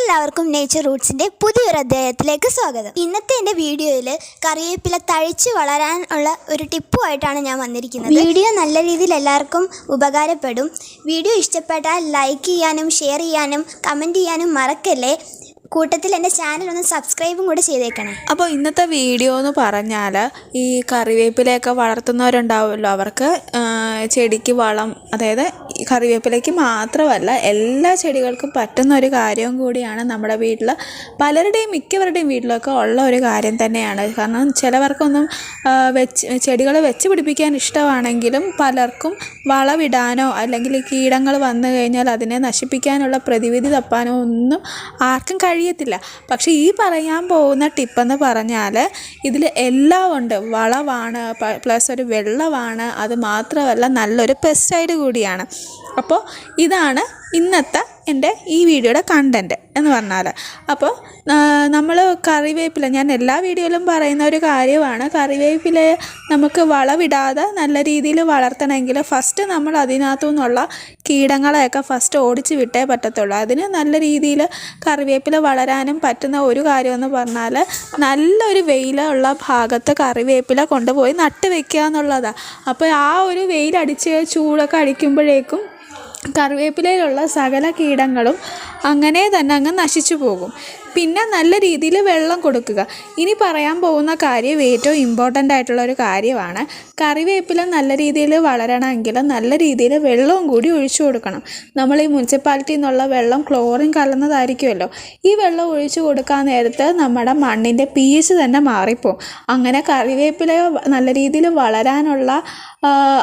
എല്ലാവർക്കും നേച്ചർ റൂട്ട്സിന്റെ പുതിയൊരു അധ്യായത്തിലേക്ക് സ്വാഗതം. ഇന്നത്തെ എന്റെ വീഡിയോയിൽ കറിവേപ്പില തഴച്ച് വളരാനുള്ള ഉള്ള ഒരു ടിപ്പുമായിട്ടാണ് ഞാൻ വന്നിരിക്കുന്നത്. വീഡിയോ നല്ല രീതിയിൽ എല്ലാവർക്കും ഉപകാരപ്പെടും. വീഡിയോ ഇഷ്ടപ്പെട്ടാൽ ലൈക്ക് ചെയ്യാനും ഷെയർ ചെയ്യാനും കമന്റ് ചെയ്യാനും മറക്കല്ലേ? കൂട്ടത്തിൽ എന്റെ ചാനൽ ഒന്ന് സബ്സ്ക്രൈബും കൂടെ ചെയ്തേക്കണേ. അപ്പോൾ ഇന്നത്തെ വീഡിയോ എന്ന് പറഞ്ഞാൽ ഈ കറിവേപ്പിലയൊക്കെ വളർത്തുന്നവരുണ്ടാവുമല്ലോ അവർക്ക് ചെടിക്ക് വളം അതായത് കറിവേപ്പിലയ്ക്ക് മാത്രമല്ല എല്ലാ ചെടികൾക്കും പറ്റുന്ന ഒരു കാര്യവും കൂടിയാണ് നമ്മുടെ വീട്ടിൽ പലരുടെയും മിക്കവരുടെയും വീട്ടിലൊക്കെ ഉള്ള ഒരു കാര്യം തന്നെയാണ്. കാരണം ചിലവർക്കൊന്നും വെച്ച് ചെടികൾ വെച്ച് പിടിപ്പിക്കാൻ ഇഷ്ടമാണെങ്കിലും പലർക്കും വളമിടാനോ അല്ലെങ്കിൽ കീടങ്ങൾ വന്നു കഴിഞ്ഞാൽ അതിനെ നശിപ്പിക്കാനുള്ള പ്രതിവിധി തപ്പാനോ ഒന്നും ആർക്കും കഴിയത്തില്ല. പക്ഷേ ഈ പറയാൻ പോകുന്ന ടിപ്പെന്ന് പറഞ്ഞാൽ ഇതിൽ എല്ലാം ഉണ്ട്. വളമാണ് പ്ലസ് ഒരു വെള്ളമാണ് അത് മാത്രമല്ല നല്ലൊരു പെസ്റ്റൈഡ് കൂടിയാണ്. അപ്പോൾ ഇതാണ് ഇന്നത്തെ എന്റെ ഈ വീഡിയോയുടെ കണ്ടന്റ് എന്ന് പറഞ്ഞാൽ അപ്പോൾ നമ്മൾ കറിവേപ്പില ഞാൻ എല്ലാ വീഡിയോയിലും പറയുന്ന ഒരു കാര്യമാണ്. കറിവേപ്പില നമുക്ക് വളവിടാതെ നല്ല രീതിയിൽ വളർത്തണമെങ്കിൽ ഫസ്റ്റ് നമ്മൾ അതിനകത്തു നിന്നുള്ള കീടങ്ങളെയൊക്കെ ഫസ്റ്റ് ഓടിച്ച് വിട്ടേ പറ്റത്തുള്ളൂ. അതിന് നല്ല രീതിയിൽ കറിവേപ്പില വളരാനും പറ്റുന്ന ഒരു കാര്യമെന്ന് പറഞ്ഞാൽ നല്ലൊരു വെയിലുള്ള ഭാഗത്ത് കറിവേപ്പില കൊണ്ടുപോയി നട്ട് വെക്കുക എന്നുള്ളതാണ് അപ്പോൾ ആ ഒരു വെയിലടിച്ച് ചൂടൊക്കെ അടിക്കുമ്പോഴേക്കും കറിവേപ്പിലയിലുള്ള സകല കീടങ്ങളും അങ്ങനെ തന്നെ അങ്ങ് നശിച്ചു പോകും. പിന്നെ നല്ല രീതിയിൽ വെള്ളം കൊടുക്കുക. ഇനി പറയാൻ പോകുന്ന കാര്യം ഏറ്റവും ഇമ്പോർട്ടന്റ് ആയിട്ടുള്ള ഒരു കാര്യമാണ്. കറിവേപ്പില നല്ല രീതിയിൽ വളരണമെങ്കിൽ നല്ല രീതിയിൽ വെള്ളവും കൂടി ഒഴിച്ചു കൊടുക്കണം. നമ്മൾ ഈ മുനിസിപ്പാലിറ്റിയിൽ നിന്നുള്ള വെള്ളം ക്ലോറിൻ കലർന്നതായിരിക്കുമല്ലോ. ഈ വെള്ളം ഒഴിച്ചു കൊടുക്കാൻ നേരത്ത് നമ്മുടെ മണ്ണിന്റെ പി എച്ച് തന്നെ മാറിപ്പോവും. അങ്ങനെ കറിവേപ്പില നല്ല രീതിയിൽ വളരാനുള്ള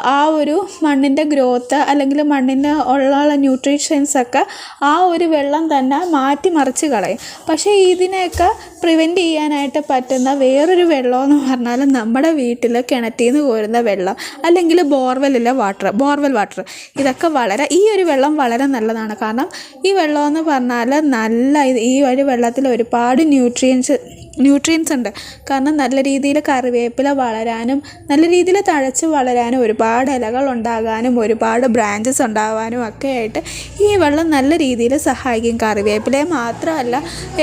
ആ, ഒരു മണ്ണിന്റെ ഗ്രോത്ത് അല്ലെങ്കിൽ മണ്ണിന് ഉള്ള ന്യൂട്രീഷ്യൻസ് ഒക്കെ ആ ഒരു വെള്ളം തന്നെ മാറ്റിമറിച്ച് കളയും. പക്ഷേ ഇതിനെയൊക്കെ പ്രിവെന്റ് ചെയ്യാനായിട്ട് പറ്റുന്ന വേറൊരു വെള്ളമെന്ന് പറഞ്ഞാൽ നമ്മുടെ വീട്ടിൽ കിണറ്റിൽ നിന്ന് കോരുന്ന വെള്ളം അല്ലെങ്കിൽ ബോർവെല്ലിലെ വാട്ടർ ബോർവെൽ വാട്ടർ ഇതൊക്കെ വളരെ ഈ ഒരു വെള്ളം വളരെ നല്ലതാണ്. കാരണം ഈ വെള്ളമെന്ന് പറഞ്ഞാൽ നല്ല ഈ ഒരു വെള്ളത്തിൽ ഒരുപാട് ന്യൂട്രിയൻസ് ന്യൂട്രിയൻസ് ഉണ്ട്. കാരണം നല്ല രീതിയിൽ കറിവേപ്പില വളരാനും നല്ല രീതിയിൽ തഴച്ച് വളരാനും ഒരുപാട് ഇലകൾ ഉണ്ടാകാനും ഒരുപാട് ബ്രാഞ്ചസ് ഉണ്ടാകാനും ഒക്കെ ആയിട്ട് ഈ വെള്ളം നല്ല രീതിയിൽ സഹായിക്കും. കറിവേപ്പിലയെ മാത്രമല്ല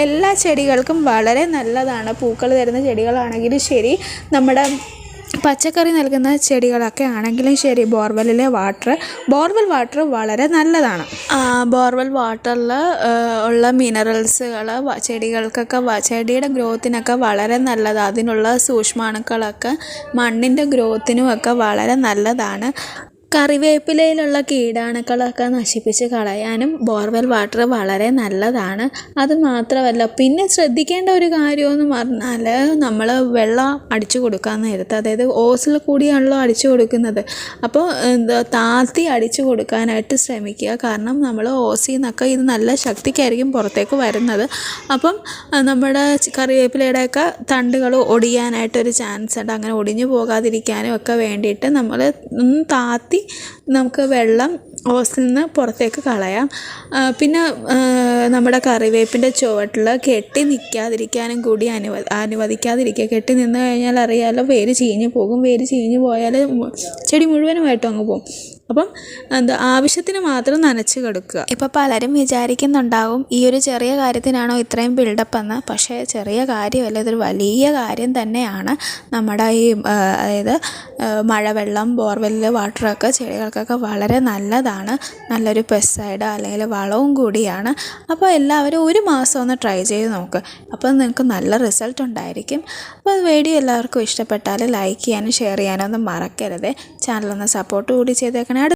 എല്ലാ ചെടികൾക്കും വളരെ നല്ലതാണ്. പൂക്കൾ തരുന്ന ചെടികളാണെങ്കിലും ശരി നമ്മുടെ പച്ചക്കറി നൽകുന്ന ചെടികളൊക്കെ ആണെങ്കിലും ശരി ബോർവെല്ലിലെ വാട്ടർ ബോർവെൽ വാട്ടർ വളരെ നല്ലതാണ്. ബോർവെൽ വാട്ടറിൽ ഉള്ള മിനറൽസുകൾ ചെടികൾക്കൊക്കെ ചെടിയുടെ ഗ്രോത്തിനൊക്കെ വളരെ നല്ലതാണ് അതിനുള്ള സൂക്ഷ്മാണുക്കളൊക്കെ മണ്ണിന്റെ ഗ്രോത്തിനും ഒക്കെ വളരെ നല്ലതാണ്. കറിവേപ്പിലയിലുള്ള കീടാണുക്കളൊക്കെ നശിപ്പിച്ച് കളയാനും ബോർവെൽ വാട്ടർ വളരെ നല്ലതാണ്. അത് മാത്രമല്ല പിന്നെ ശ്രദ്ധിക്കേണ്ട ഒരു കാര്യമെന്ന് പറഞ്ഞാൽ നമ്മൾ വെള്ളം അടിച്ചു കൊടുക്കാൻ നേരത്ത് അതായത് ഓസിൽ കൂടിയാണല്ലോ അടിച്ചു കൊടുക്കുന്നത്. അപ്പോൾ എന്താ താത്തി അടിച്ചു കൊടുക്കാനായിട്ട് ശ്രമിക്കുക. കാരണം നമ്മൾ ഓസിൽ നിന്നൊക്കെ ഇത് നല്ല ശക്തിക്കായിരിക്കും പുറത്തേക്ക് വരുന്നത്. അപ്പം നമ്മുടെ കറിവേപ്പിലയുടെയൊക്കെ തണ്ടുകൾ ഒടിയാനായിട്ടൊരു ചാൻസ് ഉണ്ട്. അങ്ങനെ ഒടിഞ്ഞു പോകാതിരിക്കാനും ഒക്കെ വേണ്ടിയിട്ട് നമ്മൾ താത്തി നമുക്ക് വെള്ളം ഓസിൽ നിന്ന് പുറത്തേക്ക് കളയാം. പിന്നെ നമ്മുടെ കറിവേപ്പിന്റെ ചുവട്ടിൽ കെട്ടി നിൽക്കാതിരിക്കാനും കൂടി അനുവദി അനുവദിക്കാതിരിക്കുക. കെട്ടി നിന്ന് കഴിഞ്ഞാൽ അറിയാമല്ലോ വേര് ചീഞ്ഞു പോകും. വേര് ചീഞ്ഞു പോയാൽ ചെടി മുഴുവനുമായിട്ടും അങ്ങ് പോകും. അപ്പം എന്താ ആവശ്യത്തിന് മാത്രം നനച്ച് കൊടുക്കുക. ഇപ്പോൾ പലരും വിചാരിക്കുന്നുണ്ടാവും ഈ ഒരു ചെറിയ കാര്യത്തിനാണോ ഇത്രയും ബിൽഡപ്പ് എന്ന്. പക്ഷേ ചെറിയ കാര്യമല്ല ഇതൊരു വലിയ കാര്യം തന്നെയാണ്. നമ്മുടെ ഈ അതായത് മഴവെള്ളം ബോർവെല്ലിൽ വാട്ടറൊക്കെ ചെടികൾക്കൊക്കെ വളരെ നല്ലതാണ്. നല്ലൊരു പെസ്സൈഡ് അല്ലെങ്കിൽ വളവും കൂടിയാണ്. അപ്പോൾ എല്ലാവരും ഒരു മാസം ഒന്ന് ട്രൈ ചെയ്ത് നോക്കുക അപ്പോൾ നിങ്ങൾക്ക് നല്ല റിസൾട്ട് ഉണ്ടായിരിക്കും. അപ്പോൾ വീഡിയോ എല്ലാവർക്കും ഇഷ്ടപ്പെട്ടാൽ ലൈക്ക് ചെയ്യാനും ഷെയർ ചെയ്യാനും ഒന്നും മറക്കരുത്. ചാനലൊന്ന് സപ്പോർട്ട് കൂടി ചെയ്തേക്കണേ.